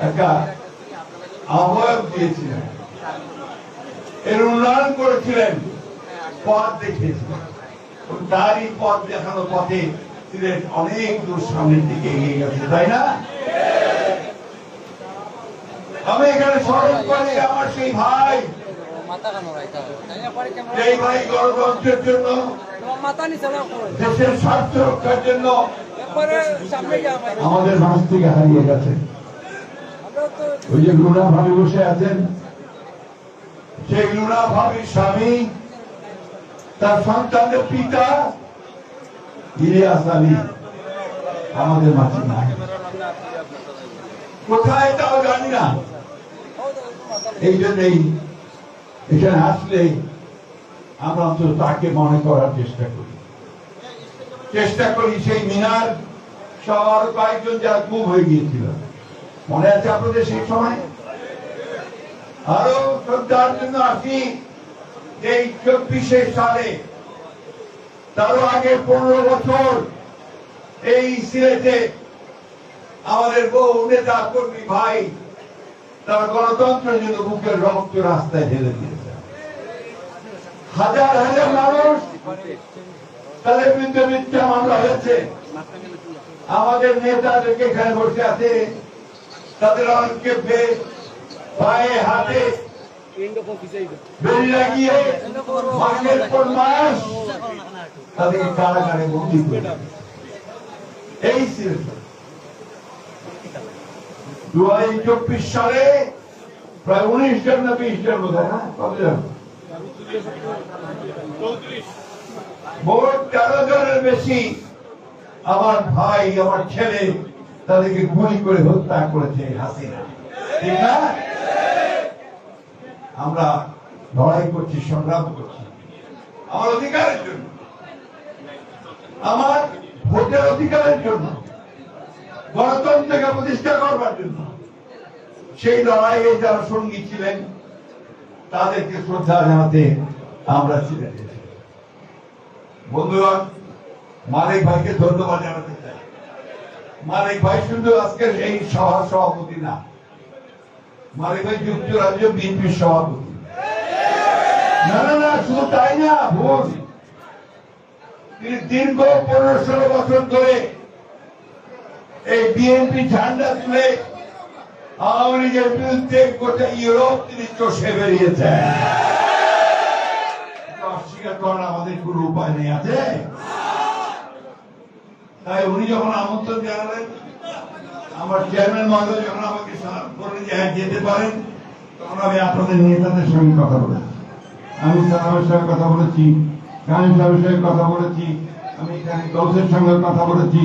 একটা আহ্বায়ক দিয়েছিলেন। এর উন্নয়ন করেছিলেন। পথ দেখিয়েছিলেন। তারই পথ দেখানো পথে সিলেট অনেক দূর সামনের দিকে এগিয়ে গেছে তাই না? আমি এখানে স্মরণ করি আমার সেই ভাই। সেই গণতন্ত্রের জন্য দেশের স্বার্থ রক্ষার জন্য আমাদের থেকে হারিয়ে গেছে। ওই যে লুনা ভাবি বসে আছেন, সেই লুনা ভাবির স্বামী, তার সন্তানের পিতা ইলিয়াস আলী, আমাদের মাঝে নাই কোথায় তাও জানি না। এই জন্যই এখানে আসলে আমরা অন্তত তাকে মনে করার চেষ্টা করি। চেষ্টা করি সেই মিনার সবার কয়েকজন যারা খুব হয়ে গিয়েছিল। মনে আছে আপনাদের সেই সময়? আরও শ্রদ্ধার জন্য আসি, এই চব্বিশে সালে তারও আগে পনেরো বছর এই সিলেটে আমাদের বহু নেতা, কর্মী ভাই তারা গণতন্ত্রের জন্য বুকের রক্ত রাস্তায় ঢেলে দিয়েছে। হাজার হাজার মানুষ তাদের বিরুদ্ধে মিথ্যা মামলা হয়েছে। আমাদের নেতাদেরকে এখানে বসে আছে তাদের অনেককে পায়ে হাতে চব্বিশ সালে প্রায় উনিশ জন না বিশ বোধ হয় না কতজন মোট তেরো বেশি আমার ভাই, আমার ছেলে তাদেরকে গুলি করে হত্যা করেছে হাসিনা। ঠিক না? আমরা লড়াই করছি, সংগ্রাম করছি। আমার অধিকারের জন্য। আমার ভোটের অধিকারের জন্য। গণতন্ত্রকে প্রতিষ্ঠা করবার জন্য। সেই লড়াইয়ে যারা সঙ্গী ছিলেন, তাদেরকে শ্রদ্ধা জানাতে আমরা ছিলেন। বন্ধুগণ মালিক ভাইকে ধন্যবাদ জানাতে চাই। মালিক ভাই, শুধু আজকের এই সভা সভাপতি না, মালিক ভাই, যুক্তরাজ্য বিএনপির সভাপতি। না না না, শুধু তাই না, ভুল। তিনি দীর্ঘ পনেরো ষোলো বছর ধরে এই বিএনপি ঝান্ডা তুলে আওয়ামী লীগের বিরুদ্ধে গোটা ইউরোপ তিনি চষে বেরিয়েছেন। অস্বীকার করার আমাদের কোন উপায় নেই, আছে? তাই উনি যখন আমন্ত্রণ জানালেন, আমার চেয়ারম্যান মহোদয় যখন আমাকে বললেন যে হ্যাঁ যেতে পারেন, তখন আমি আপনাদের নেতাদের সঙ্গে কথা বলেছি। আমি সালামের সঙ্গে কথা বলেছি কানিম সাহেবের সঙ্গে কথা বলেছি, আমি এখানে গৌসের সঙ্গে কথা বলেছি,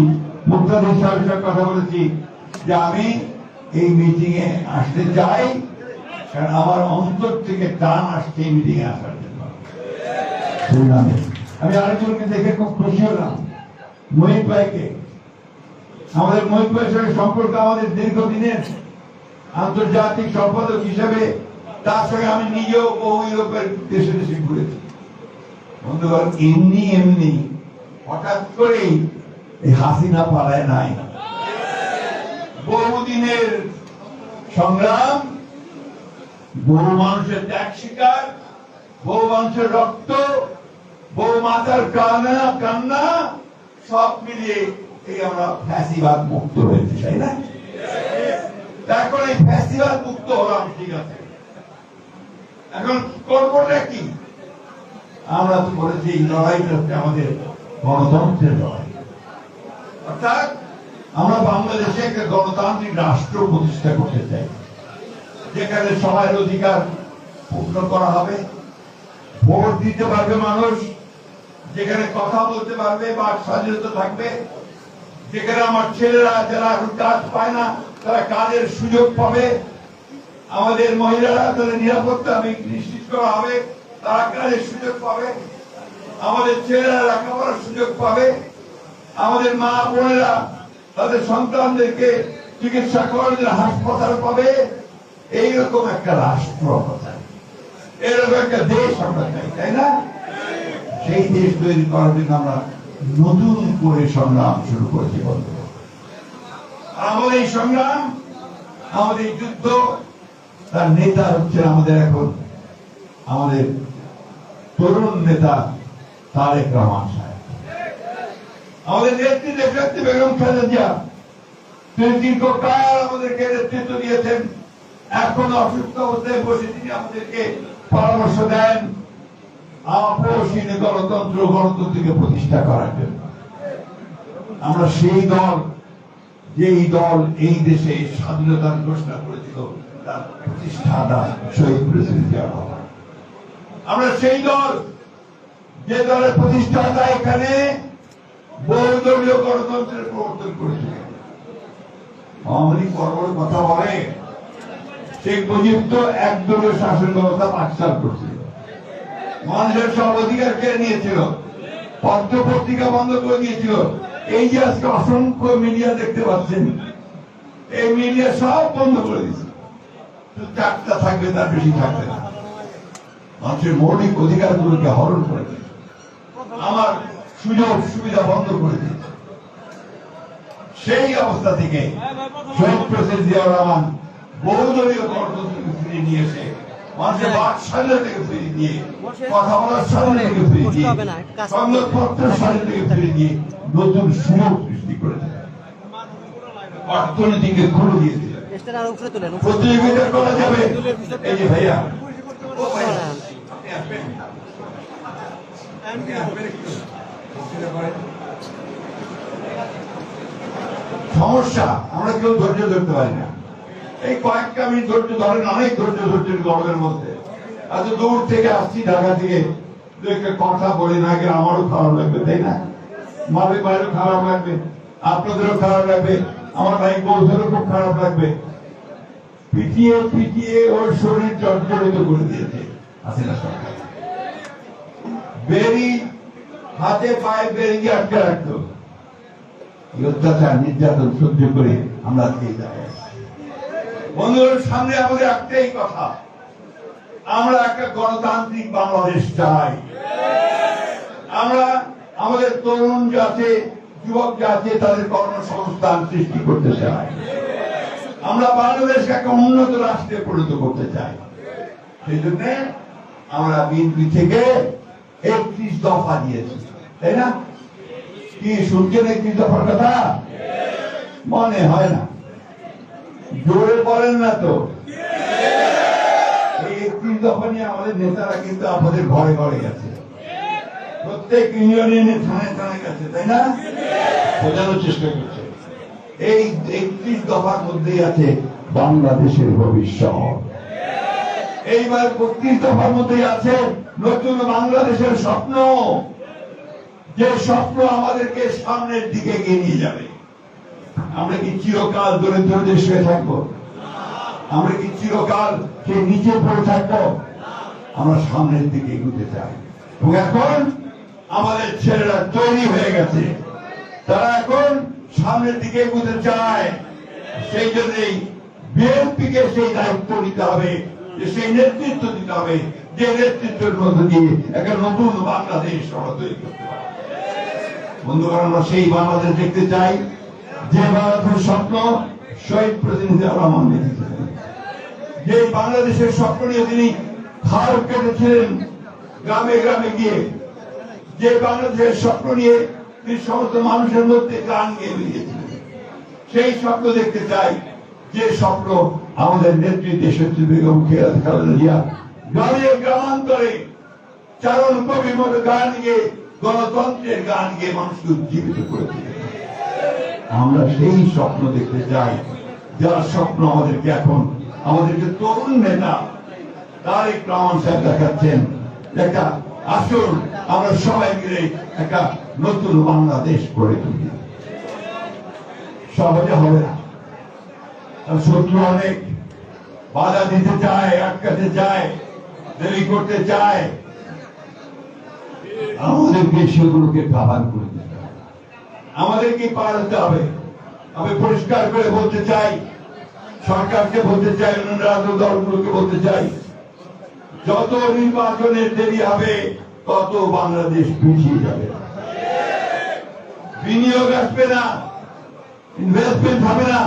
মুক্তাদির সাহেবের সঙ্গে কথা বলেছি যে আমি এই মিটিং এ আসতে চাই, কারণ আমার অন্তর থেকে টান আসছে এই মিটিং এ আসার জন্য। আমি আরেকজনকে দেখে খুব খুশি হলাম। ভাইকে। আমাদের ভাইয়ের সঙ্গে সম্পর্ক আমাদের দীর্ঘদিনের আন্তর্জাতিক সম্পাদক হিসেবে, তার সঙ্গে আমি নিজেও ইউরোপের দেশে দেশে ঘুরেছি। বন্ধুগণ, এমনি এমনি হঠাৎ করেই এই হাসিনা পালায় নাই। বহুদিনের সংগ্রাম, বহু মানুষের ত্যাগ শিকার বহু মানুষের রক্ত, বহু মাতার কান্না কান্না সব মিলিয়ে এই আমরা ফ্যাসিবাদ মুক্ত হয়েছে, তাই না? এই ফ্যাসিবাদ মুক্ত হলাম, ঠিক আছে। এখন করবোটা কি? আমরা তো বলেছি লড়াইটা হচ্ছে আমাদের গণতন্ত্রের লড়াই। অর্থাৎ আমরা বাংলাদেশে একটা গণতান্ত্রিক রাষ্ট্র প্রতিষ্ঠা করতে চাই, যেখানে সবার অধিকার পূর্ণ করা হবে, ভোট দিতে পারবে মানুষ যেখানে কথা বলতে পারবে বা স্বাধীনতা থাকবে, যেখানে আমার ছেলেরা যারা কাজ পায় না, তারা কাজের সুযোগ পাবে। আমাদের মহিলারা তাদের নিরাপত্তা নিশ্চিত করা হবে, তারা কাজের সুযোগ পাবে। আমাদের ছেলেরা লেখাপড়ার সুযোগ পাবে। আমাদের মা বোনেরা তাদের সন্তানদেরকে চিকিৎসা করার জন্য হাসপাতাল পাবে। এইরকম একটা রাষ্ট্র এরকম একটা দেশ আমরা চাই, তাই না? সেই দেশ তৈরি করার জন্য আমরা নতুন করে সংগ্রাম শুরু করেছি বন্ধু আমাদের এই সংগ্রাম, আমাদের যুদ্ধ, তার নেতা হচ্ছে আমাদের এখন আমাদের তরুণ নেতা তারেক রহমান সাহেব। আমাদের নেত্রী দেশাত্রী বেগম খালেদা তিনি দীর্ঘকাল আমাদেরকে নেতৃত্ব দিয়েছেন। এখন অসুস্থ অবস্থায় বসে তিনি আমাদেরকে পরামর্শ দেন। আপসহীন গণতন্ত্র গণতন্ত্রকে প্রতিষ্ঠা করার জন্য। আমরা সেই দল, যেই দল এই দেশে স্বাধীনতার ঘোষণা করেছিল, তার প্রতিষ্ঠাতা শহীদ প্রেসিডেন্ট আমরা সেই দল, যে দলের প্রতিষ্ঠাতা এখানে বহুদলীয় গণতন্ত্রের প্রবর্তন করেছিল আওয়ামী বড় বড় কথা বলে। শেখ মুজিব তো একদলীয় শাসন ব্যবস্থা পাকিস্তান করছিল মানুষের সব অধিকার কেড়ে নিয়েছিল? পত্র পত্রিকা বন্ধ করে দিয়েছিল। এই যে আজকে অসংখ্য মিডিয়া দেখতে পাচ্ছেন, এই মিডিয়া সব বন্ধ করে দিয়েছে। চারটা থাকবে তার বেশি থাকবে না। মানুষের মৌলিক অধিকারগুলোকে হরণ করে দিয়েছে। আমার সুযোগ সুবিধা বন্ধ করে দিয়েছে। সেই অবস্থা থেকে শহীদ প্রেসিডেন্ট জিয়াউর রহমান বহুদলীয় ফিরিয়ে নিয়ে এসে থেকে কথা বলার থেকে সংবাদপত্রের থেকে নতুন সুযোগ সৃষ্টি অর্থনীতিকে খুলে প্রতিযোগিতা করা যাবে। এই যে ভাইয়া ও ভাইয়া। সমস্যা আমরা কেউ ধৈর্য ধরতে পারি না। এই কয়েকটা মিনিট ধৈর্য ধরেন, অনেক ধৈর্য ধরছেন গরমের মধ্যে। এত দূর থেকে আসছি ঢাকা থেকে। কথা বলি, না গেলে আমারও খারাপ লাগবে, তাই না? মালিক ভাইয়েরও খারাপ লাগবে, আপনাদেরও খারাপ লাগবে, আমার ভাই বৌধেরও খুব খারাপ লাগবে। পিটিয়ে পিটিয়ে ওর শরীর জর্জরিত করে দিয়েছে, হাসিনা সরকার। বেরি, হাতে পায়ে বেরিয়ে আটকে রাখতো। অত্যাচার, নির্যাতন সহ্য করে আমরা আজকে আছি। বন্ধুদের সামনে আমাদের একটাই কথা। আমরা একটা গণতান্ত্রিক বাংলাদেশ চাই। আমরা আমাদের তরুণ যাতে যুবক যাতে তাদের কর্মসংস্থান সৃষ্টি করতে চাই আমরা বাংলাদেশকে একটা উন্নত রাষ্ট্রে পরিণত করতে চাই। সেই জন্য আমরা বিএনপি থেকে একত্রিশ দফা দিয়েছি। তাই না? কি শুনছেন একত্রিশ দফার কথা? মনে হয় না। জোরে বলেন না তো। এই দফা নিয়ে আমাদের নেতারা কিন্তু আমাদের ঘরে ঘরে গেছে। প্রত্যেক ইউনিয়নে থানে থানে গেছে, তাই না? বোঝানোর চেষ্টা করছে। এই একত্রিশ দফার মধ্যেই আছে বাংলাদেশের ভবিষ্যৎ। এইবার বত্রিশ দফার মধ্যেই আছে নতুন বাংলাদেশের স্বপ্ন। যে স্বপ্ন আমাদেরকে সামনের দিকে এগিয়ে নিয়ে যাবে। আমরা কি চিরকাল দরিদ্র দেশ হয়ে থাকব? আমরা কি চিরকাল সে নিচে পড়ে থাকব? আমরা সামনের দিকে এগোতে চাই। এবং এখন আমাদের ছেলেরা তৈরি হয়ে গেছে। তারা এখন সামনের দিকে এগোতে চায়। সেই জন্যই বিএনপি কে সেই দায়িত্ব নিতে হবে, যে সেই নেতৃত্ব দিতে হবে, যে নেতৃত্বের মধ্য দিয়ে একটা নতুন বাংলাদেশ আমরা তৈরি করতে পারব বন্ধুগণ, আমরা সেই বাংলাদেশ দেখতে চাই। যে বাংলাদেশের স্বপ্ন শহীদ প্রতিনিধি রহমান যে বাংলাদেশের স্বপ্ন নিয়ে তিনি খাল কেটেছিলেন গ্রামে গ্রামে গিয়ে। যে বাংলাদেশের স্বপ্ন নিয়ে তিনি সমস্ত মানুষের মধ্যে গান গিয়ে বেরিয়েছিলেন। সেই স্বপ্ন দেখতে চাই, যে স্বপ্ন আমাদের নেত্রী দেশত্রী বেগম খেয়াল খালেদা জিয়া, গ্রামে গ্রামান্তরে চারণ কবির মতো গান গিয়ে, গণতন্ত্রের গান গিয়ে মানুষকে উজ্জীবিত করে দিলেন আমরা সেই স্বপ্ন দেখতে চাই। যার স্বপ্ন আমাদেরকে এখন, আমাদেরকে তরুণ নেতা তারেক রহমান সাহেব দেখাচ্ছেন। একটা আসুন আমরা সবাই মিলে একটা নতুন বাংলাদেশ গড়ে তুলি। সহজে হবে না। শত্রু অনেক, বাধা দিতে চায়, আটকাতে চায়, দেরি করতে চায়। আমাদেরকে সেগুলোকে কাভার করে হবে আমাদেরকে পাল্টাতে হবে। আমি পরিষ্কার করে বলতে চাই, সরকারকে বলতে চাই অন্য রাজনৈতিক দলগুলোকে বলতে চাই, যত নির্বাচনের দেরি হবে, তত বাংলাদেশ পিছিয়ে যাবে। বিনিয়োগ আসবে না ইনভেস্টমেন্ট হবে না,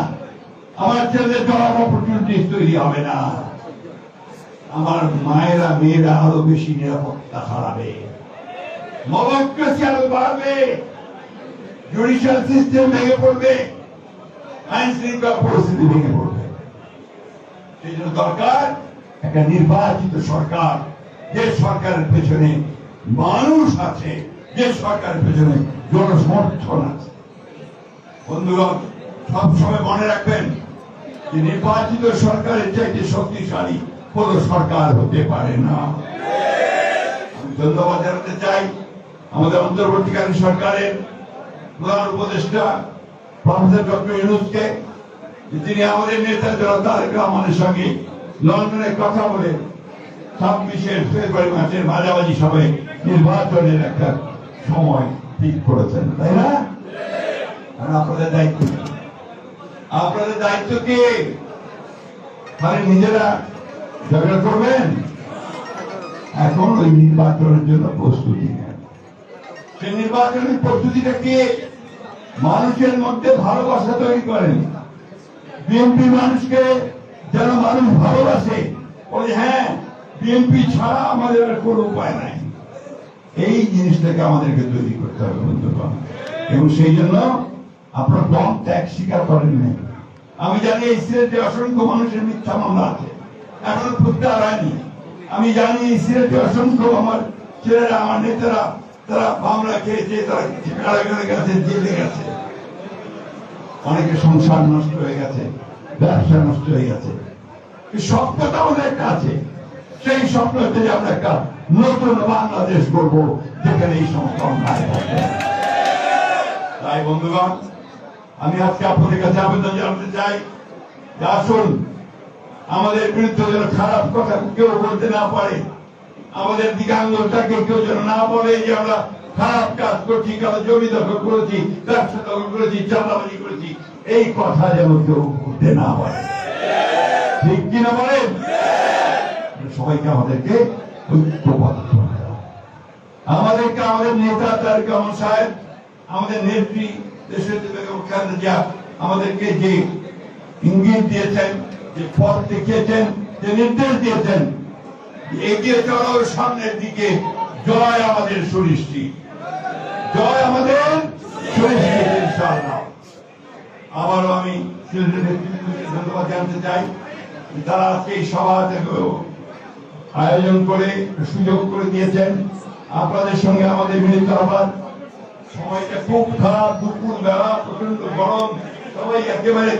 আমার ছেলেদের জব অপরচুনিটিস তৈরি হবে না। আমার মায়েরা, মেয়েরা আরও বেশি নিরাপত্তা হারাবে। মবক্রেসি আরও বাড়বে। জুডিশিয়াল সিস্টেম ভেঙে পড়বে। আইন শৃঙ্খলা পরিস্থিতি ভেঙে পড়বে। সেই জন্য দরকার একটা নির্বাচিত সরকার। যে সরকারের পেছনে মানুষ আছে, যে সরকারের পেছনে জনসমর্থন আছে। বন্ধুগণ, সবসময় মনে রাখবেন যে নির্বাচিত সরকারের চাইতে শক্তিশালী কোন সরকার হতে পারে না। আমি ধন্যবাদ জানাতে চাই আমাদের অন্তর্বর্তীকালীন সরকারের ডক্টর তিনি আমাদের সঙ্গে কথা বলে মাঝামাঝি সময়ে নির্বাচনের একটা সময় ঠিক করেছেন, তাই না? আপনাদের দায়িত্ব আপনাদের দায়িত্ব কি? নিজেরা ঝগড়া করবেন? এখন ওই নির্বাচনের জন্য প্রস্তুতি সেই নির্বাচনের প্রস্তুতিটা কি? মানুষের মধ্যে ভালোবাসা তৈরি করেন। বিএনপি মানুষকে যেন মানুষ ভালোবাসে, বলে হ্যাঁ বিএনপি ছাড়া আমাদের আর কোনো উপায় নাই। এই জিনিসটাকে আমাদেরকে তৈরি করতে হবে, বন্ধুগণ। এবং সেই জন্য আপনার দম ত্যাগ স্বীকার করেন নাই। আমি জানি এই সিলেটে অসংখ্য মানুষের মিথ্যা মামলা আছে। এখনও প্রত্যাহার হয়নি। আমি জানি এই সিলেটে অসংখ্য আমার ছেলেরা, আমার নেতারা তারা মামলা খেয়েছে, তারা কারাগারে গেছে, জেলে গেছে। অনেকের সংসার নষ্ট হয়ে গেছে, ব্যবসা নষ্ট হয়ে গেছে। স্বপ্নটা একটা আছে। সেই স্বপ্ন যে আমরা একটা নতুন বাংলাদেশ করব যেখানে এই সমস্ত অন্যায় থাকবে তাই বন্ধুগণ, আমি আজকে আপনাদের কাছে আবেদন জানাতে চাই যে আসুন, আমাদের বিরুদ্ধে যেন খারাপ কথা কেউ বলতে না পারে। আমাদের দিগাঙ্গটাকে কেউ যেন না বলে যে আমরা খারাপ কাজ করছি, কারও জমি দখল করেছি, ব্যবসা দখল করেছি, চাঁদাবাজি করেছি। এই কথা যেন কেউ বলতে না পারে। ঠিক কিনা বলেন? সবাইকে আমাদেরকে ঐক্যবদ্ধ আমাদেরকে আমাদের নেতা তার কেমন সাহেব, আমাদের নেত্রী দেশের বেগম খালেদা আমাদেরকে যে ইঙ্গিত দিয়েছেন, যে পথ দেখিয়েছেন, যে নির্দেশ দিয়েছেন এগিয়ে চলো সামনের দিকে। জয় আমাদের সুনিশ্চিত। জয় আমাদের সুনিশ্চিত আবারও আমি ধন্যবাদ জানতে চাই তারা আজকে এই সভাটাকেও আয়োজন করে, সুযোগ করে দিয়েছেন। আপনাদের সঙ্গে আমাদের মিলিত হবার সময়টা খুব খারাপ, দুপুর বেলা প্রচণ্ড গরম, সবাই একেবারে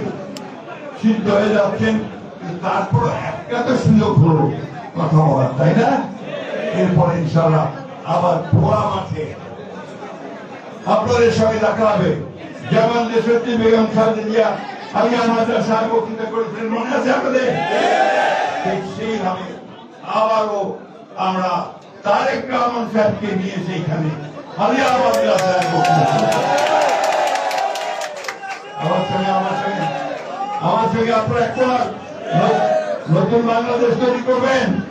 সিদ্ধ হয়ে যাচ্ছেন। তারপর একটা তো সুযোগ হলো। কথা বলার, তাই না? এরপরে ইনশাল্লাহ আবার খোলা মাঠে। আপনাদের সঙ্গে দেখা হবে। যেমন দেশত্রী বেগম খালেদা আগে আমাদের সাহেব বক্তৃতা করেছিলেন, মনে আছে আপনাদের? সেইভাবে আবারও আমরা তারেক রহমান সাহেবকে নিয়ে সেইখানে আলিয়াবাদ সাহেব আমার সঙ্গে আমার সঙ্গে আমার সঙ্গে আপনারা একবার নতুন বাংলাদেশ তৈরি করবেন।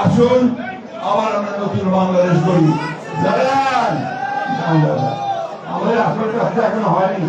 আসুন আবার আমরা নতুন বাংলাদেশ করি। আমাদের আসল কাজটা এখনও হয়নি।